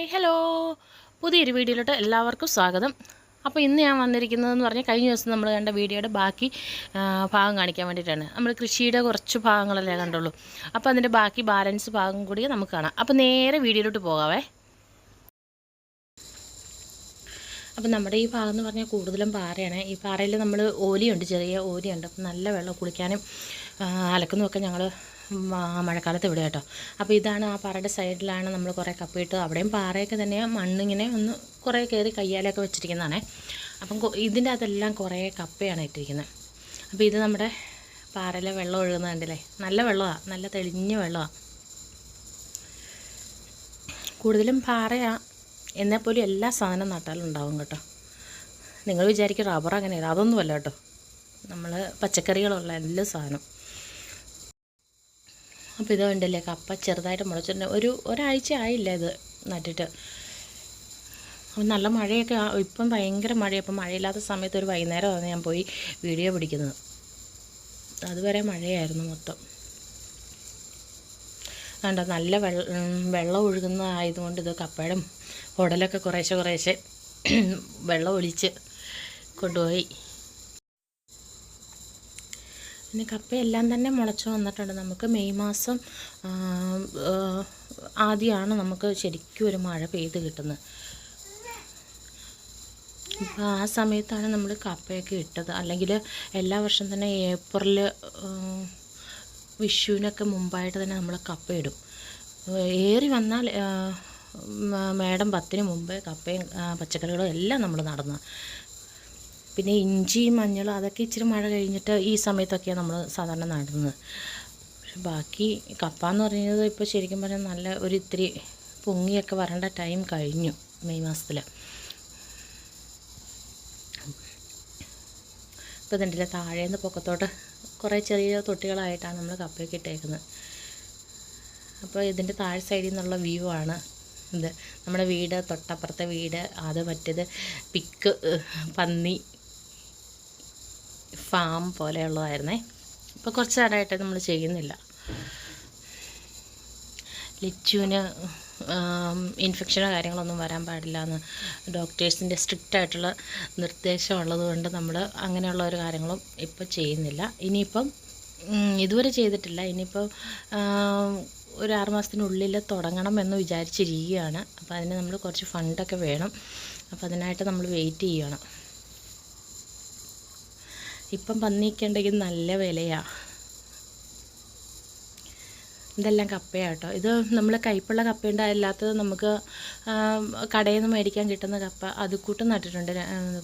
Hi hello. പുതിയൊരു വീഡിയോയിലോട്ട് എല്ലാവർക്കും സ്വാഗതം. അപ്പോൾ ഇന്ന് ഞാൻ വന്നിരിക്കുന്നതെന്ന് പറഞ്ഞാൽ കഴിഞ്ഞ ദിവസം നമ്മൾ കണ്ട വീഡിയോയുടെ ബാക്കി ഭാഗം കാണിക്കാൻ വേണ്ടിയിട്ടാണ്. നമ്മൾ കൃഷിയുടെ കുറച്ച് ഭാഗങ്ങളല്ലേ കണ്ടുള്ളൂ. അപ്പോൾ അതിന്റെ ബാക്കി ബാലൻസ് ഭാഗം കൂടി നമുക്ക് കാണാം. അപ്പോൾ നേരെ വീഡിയോയിലോട്ട് പോകാവേ. അപ്പം നമ്മുടെ ഈ ഭാഗം എന്ന് പറഞ്ഞാൽ കൂടുതലും പാറയാണ്. ഈ പാറയിൽ നമ്മൾ ഓലിയുണ്ട് ചെറിയ ഓലിയുണ്ട്. അപ്പം നല്ല വെള്ളം കുളിക്കാനും അലക്കുന്നതൊക്കെ ഞങ്ങൾ മഴക്കാലത്ത് ഇവിടെ കേട്ടോ. അപ്പോൾ ഇതാണ് ആ പാറയുടെ സൈഡിലാണ് നമ്മൾ കുറേ കപ്പിയിട്ട് അവിടെയും പാറയൊക്കെ തന്നെയാണ് മണ്ണിങ്ങനെ ഒന്ന് കുറേ കയറി കയ്യാലൊക്കെ വെച്ചിരിക്കുന്നതാണേ. അപ്പം ഇതിന്റെ അകത്തെല്ലാം കുറേ കപ്പയാണ് ഇട്ടിരിക്കുന്നത് അപ്പോൾ ഇത് നമ്മുടെ പാറയിലെ വെള്ളം ഒഴുകുന്നത് കണ്ടില്ലേ? നല്ല വെള്ളമാണ് നല്ല തെളിഞ്ഞ വെള്ളമാണ് കൂടുതലും പാറയാ. എന്നാൽ പോലും എല്ലാ സാധനം നട്ടാലും ഉണ്ടാവും കേട്ടോ. നിങ്ങൾ വിചാരിക്കും റബ്ബർ അങ്ങനെയല്ല അതൊന്നുമല്ല കേട്ടോ. നമ്മൾ പച്ചക്കറികളുള്ള എല്ലാ സാധനം. അപ്പോൾ ഇത് കണ്ടില്ലേ കപ്പ ചെറുതായിട്ട് മുളച്ചിട്ടുണ്ട്. ഒരു ഒരാഴ്ച ആയില്ല ഇത് നട്ടിട്ട്. അപ്പം നല്ല മഴയൊക്കെ ഇപ്പം ഭയങ്കര മഴയാണ് ഇപ്പം മഴയില്ലാത്ത സമയത്ത് ഒരു വൈകുന്നേരമാണ് ഞാൻ പോയി വീഡിയോ പിടിക്കുന്നത്. അതുവരെ മഴയായിരുന്നു മൊത്തം. കണ്ടോ നല്ല വെള്ളം വെള്ളം ഒഴുകുന്ന ആയതുകൊണ്ട് ഇത് കപ്പയുടെ ഉടലൊക്കെ കുറേശ്ശെ കുറേശ്ശെ വെള്ളം ഒലിച്ച് കൊണ്ടുപോയി. പിന്നെ കപ്പയെല്ലാം തന്നെ മുളച്ച് വന്നിട്ടുണ്ട്. നമുക്ക് മെയ് മാസം ആദ്യമാണ് നമുക്ക് ശരിക്കും ഒരു മഴ പെയ്ത് കിട്ടുന്നത്. അപ്പോൾ ആ സമയത്താണ് നമ്മൾ കപ്പയൊക്കെ ഇട്ടത്. അല്ലെങ്കിൽ എല്ലാ വർഷം തന്നെ ഏപ്രിൽ വിഷുവിനൊക്കെ മുമ്പായിട്ട് തന്നെ നമ്മൾ കപ്പ ഇടും. ഏറി വന്നാൽ മേടം പത്തിന് മുമ്പേ കപ്പയും പച്ചക്കറികളും എല്ലാം നമ്മൾ നടന്ന പിന്നെ ഇഞ്ചി മഞ്ഞളും അതൊക്കെ ഇച്ചിരി മഴ കഴിഞ്ഞിട്ട് ഈ സമയത്തൊക്കെയാണ് നമ്മൾ സാധാരണ നടുന്നത്. പക്ഷെ ബാക്കി കപ്പ എന്ന് പറയുന്നത് ഇപ്പോൾ ശരിക്കും പറഞ്ഞാൽ നല്ല ഒരു ഇത്തിരി പൊങ്ങിയൊക്കെ വരേണ്ട ടൈം കഴിഞ്ഞു മെയ് മാസത്തിൽ ഇപ്പോൾ ഇതിന്റെ താഴേന്ന് പൊക്കത്തോട്ട് കുറേ ചെറിയ തൊട്ടികളായിട്ടാണ് നമ്മൾ കപ്പയൊക്കെ ഇട്ടേക്കുന്നത്. അപ്പോൾ ഇതിന്റെ താഴെ സൈഡിൽ നിന്നുള്ള വ്യൂ ആണ് ഇത്. നമ്മുടെ വീട് തൊട്ടപ്പുറത്തെ വീട് അത് മറ്റേത് പിക്ക് പന്നി ഫാം പോലെയുള്ളതായിരുന്നേ. ഇപ്പോൾ കുറച്ച് നേരമായിട്ട് നമ്മൾ ചെയ്യുന്നില്ല. ലിച്ചുവിന് ഇൻഫെക്ഷനോ കാര്യങ്ങളൊന്നും വരാൻ പാടില്ല എന്ന് ഡോക്ടേഴ്സിന്റെ സ്ട്രിക്റ്റ് ആയിട്ടുള്ള നിർദ്ദേശം ഉള്ളതുകൊണ്ട് നമ്മൾ അങ്ങനെയുള്ള ഒരു കാര്യങ്ങളും ഇപ്പോൾ ചെയ്യുന്നില്ല. ഇനിയിപ്പം ഇതുവരെ ചെയ്തിട്ടില്ല. ഇനിയിപ്പം ഒരു ആറുമാസത്തിനുള്ളിൽ തുടങ്ങണം എന്ന് വിചാരിച്ചിരിക്കുകയാണ്. അപ്പോൾ അതിന് നമ്മൾ കുറച്ച് ഫണ്ടൊക്കെ വേണം. അപ്പോൾ അതിനായിട്ട് നമ്മൾ വെയിറ്റ് ചെയ്യണം. ഇപ്പം പന്നിക്കുണ്ടെങ്കിൽ നല്ല വിലയാണ് ഇതെല്ലാം കപ്പയാട്ടോ. ഇത് നമ്മൾ കയ്പുള്ള കപ്പയുണ്ട് അല്ലാത്തത് നമുക്ക് കടയിൽ നിന്ന് മേടിക്കാൻ കിട്ടുന്ന കപ്പ അത് കൂട്ട് നട്ടിട്ടുണ്ട്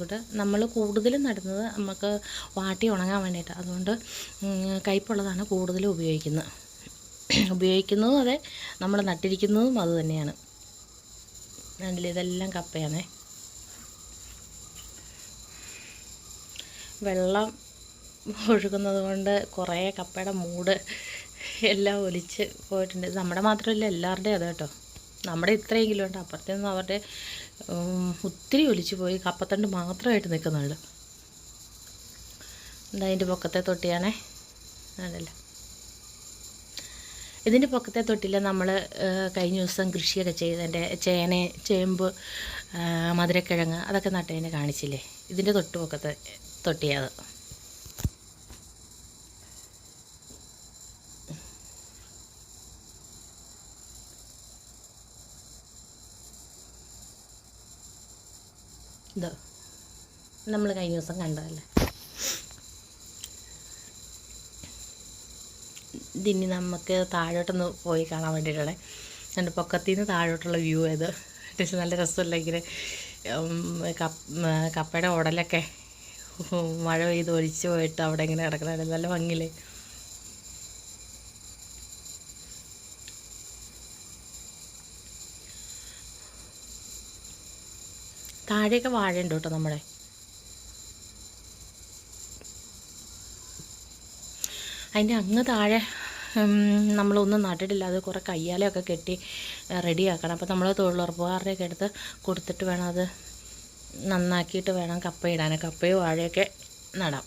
കൂട്ട് നമ്മൾ കൂടുതലും നടുന്നത് നമുക്ക് വാട്ടി ഉണങ്ങാൻ വേണ്ടിയിട്ട്. അതുകൊണ്ട് കയ്പുള്ളതാണ് കൂടുതലും ഉപയോഗിക്കുന്നത്. ഉപയോഗിക്കുന്നതും അതെ നമ്മൾ നട്ടിരിക്കുന്നതും അതുതന്നെയാണ് ഇതെല്ലാം കപ്പയാണേ. വെള്ളം ഒഴുകുന്നത് കൊണ്ട് കുറേ കപ്പയുടെ മൂട് എല്ലാം ഒലിച്ച് പോയിട്ടുണ്ട്. നമ്മുടെ മാത്രമല്ല എല്ലാവരുടെയും അത് കേട്ടോ. നമ്മുടെ ഇത്രയും കിലോ ഉണ്ട്. അപ്പുറത്തു നിന്ന് അവരുടെ ഒത്തിരി ഒലിച്ച് പോയി കപ്പത്തണ്ട് മാത്രമായിട്ട് നിൽക്കുന്നുണ്ട്. എന്താ അതിന്റെ പൊക്കത്തെ തൊട്ടിയാണേ. അതല്ല ഇതിന്റെ പൊക്കത്തെ തൊട്ടില്ല നമ്മൾ കഴിഞ്ഞ ദിവസം കൃഷിയൊക്കെ ചെയ്തതിന്റെ ചേന ചേമ്പ് മധുരക്കിഴങ്ങ് അതൊക്കെ നട്ടതിനെ കാണിച്ചില്ലേ? ഇതിന്റെ തൊട്ട് പൊക്കത്തെ തൊട്ടിയത്. ഇത് നമ്മൾ കഴിഞ്ഞ ദിവസം കണ്ടതല്ലേ? ഇതിനി നമുക്ക് താഴോട്ടൊന്ന് പോയി കാണാൻ വേണ്ടിയിട്ടാണ് എന്റെ പൊക്കത്തിൽ നിന്ന് താഴോട്ടുള്ള വ്യൂ ഇത് അത്യാവശ്യം നല്ല രസമല്ല ഇങ്ങനെ കപ്പയുടെ ഉടലൊക്കെ മഴ പെയ്ത് ഒലിച്ച് പോയിട്ട് അവിടെ ഇങ്ങനെ കിടക്കണമായിരുന്നു നല്ല ഭംഗിയില്ലേ? താഴെയൊക്കെ വാഴയുണ്ട് കേട്ടോ നമ്മുടെ. അതിന്റെ അങ്ങ് താഴെ നമ്മളൊന്നും നട്ടിട്ടില്ല. അത് കുറേ കയ്യാലൊക്കെ കെട്ടി റെഡിയാക്കണം. അപ്പോൾ നമ്മൾ തൊഴിലുറപ്പുകാരുടെയൊക്കെ എടുത്ത് കൊടുത്തിട്ട് വേണം അത് നന്നാക്കിയിട്ട് വേണം കപ്പ ഇടാൻ കപ്പയോ വാഴയൊക്കെ നടാം.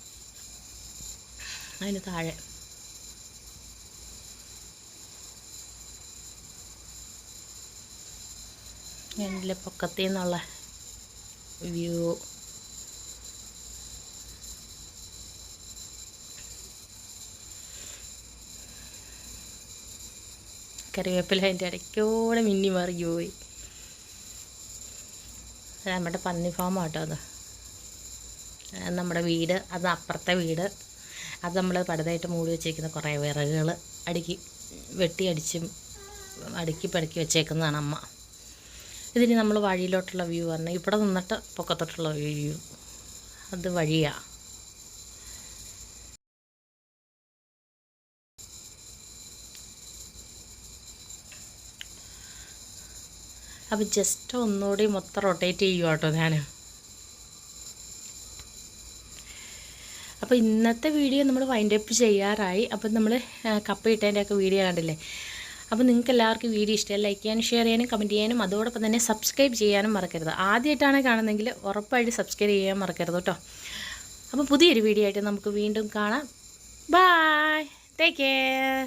അതിന് താഴെ. എന്റെ പൊക്കത്തിൽ നിന്നുള്ള വ്യൂ. കറിവേപ്പില അതിന്റെ ഇടയ്ക്കോടെ മിന്നി മറിഞ്ഞു പോയി നമ്മുടെ പന്നി ഫാം കേട്ടോ അത്. നമ്മുടെ വീട് അത് അപ്പുറത്തെ വീട്. അത് നമ്മൾ പടുതായിട്ട് മൂടി വെച്ചേക്കുന്ന കുറേ വിറകുകൾ അടുക്കി വെട്ടി അടിച്ചും അടുക്കി പടുക്കി വെച്ചേക്കുന്നതാണ് അമ്മ. ഇതിന് നമ്മൾ വഴിയിലോട്ടുള്ള വ്യൂ പറഞ്ഞാൽ ഇവിടെ നിന്നിട്ട് പൊക്കത്തോട്ടുള്ള വ്യൂ അത് വഴിയാണ് അപ്പോൾ ജസ്റ്റ് ഒന്നുകൂടി മൊത്തം റൊട്ടേറ്റ് ചെയ്യുക കേട്ടോ ഞാൻ അപ്പോൾ ഇന്നത്തെ വീഡിയോ നമ്മൾ വൈൻഡ് അപ്പ് ചെയ്യാറായി. അപ്പം നമ്മൾ കപ്പ ഇട്ടതിന്റെയൊക്കെ വീഡിയോ കണ്ടില്ലേ? അപ്പോൾ നിങ്ങൾക്ക് എല്ലാവർക്കും വീഡിയോ ഇഷ്ടമായി ലൈക്ക് ചെയ്യാനും ഷെയർ ചെയ്യാനും കമന്റ് ചെയ്യാനും അതോടൊപ്പം തന്നെ സബ്സ്ക്രൈബ് ചെയ്യാനും മറക്കരുത്. ആദ്യമായിട്ടാണ് കാണുന്നതെങ്കിൽ ഉറപ്പായിട്ട് സബ്സ്ക്രൈബ് ചെയ്യാൻ മറക്കരുത് കേട്ടോ. അപ്പോൾ പുതിയൊരു വീഡിയോ ആയിട്ട് നമുക്ക് വീണ്ടും കാണാം. Bye take care